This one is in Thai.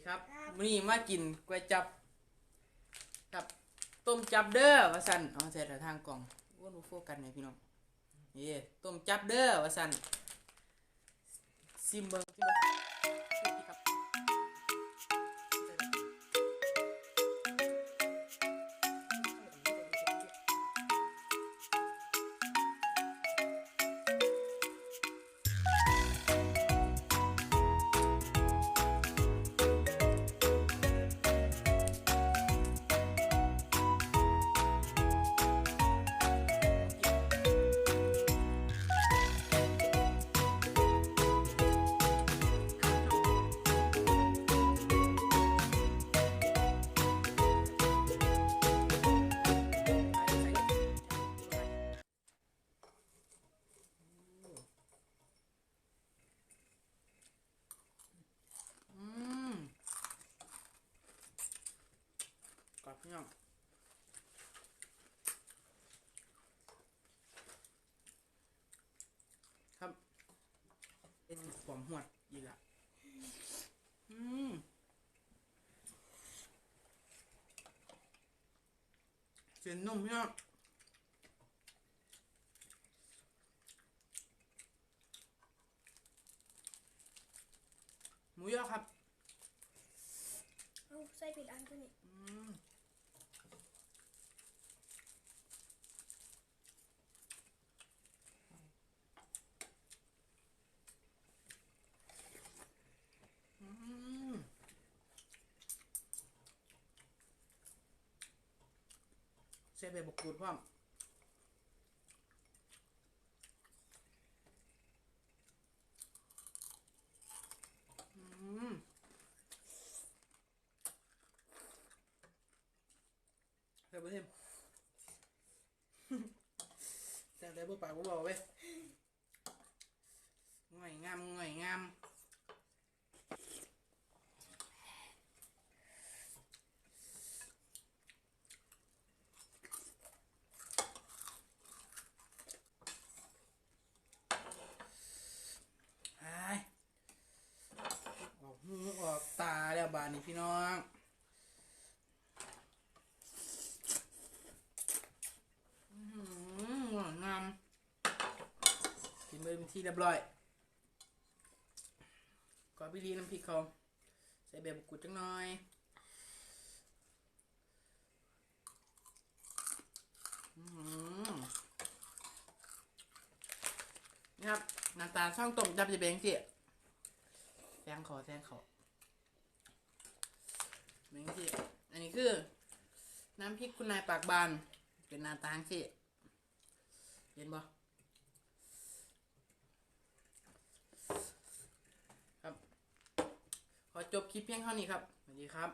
ดีครับครับมื้อนี้มากินก๋วยจับกับต้มจับเด้อว่าซั่นเอาใส่แต่ทางกล่องอ้วนบ่โฟกัสแหน่พี่น้องนี่ต้มจับเด้อว่าซั่นซิมเบิ่งซิมเบิ่งนี่ครั พี่น้องครับเป็นความหวดอีกละอืมเส้นนุ่มพี่น้องหมูยอครับ เอาใส่ผิดอันตัวนี้อืม อืม ใส่ใบกกูดพร้อมอืมใส่บะเทียมใส่ได้บ่ปากบ่บอกเว้ยง่อยงามง่อยงาม ไอ้ออกหูออก ตาลนี้พี่น้องหือหวานงามกินไปเป็นที่เรียบร้อยก่อนพี่ลีน้ำพริกเขาใส่แบบกุดจังหน่อยนี่ครับน้าตาลช่องต้มจับจะเป็นสิแทงคอแทงคอเป็นสิอั นี้คือ น้ำพริกคุณนายปากบาน เป็นนาตางสิเห็นบ่ครับ ขอจบคลิปเพียงเท่านี้ครับ สวัสดีครับ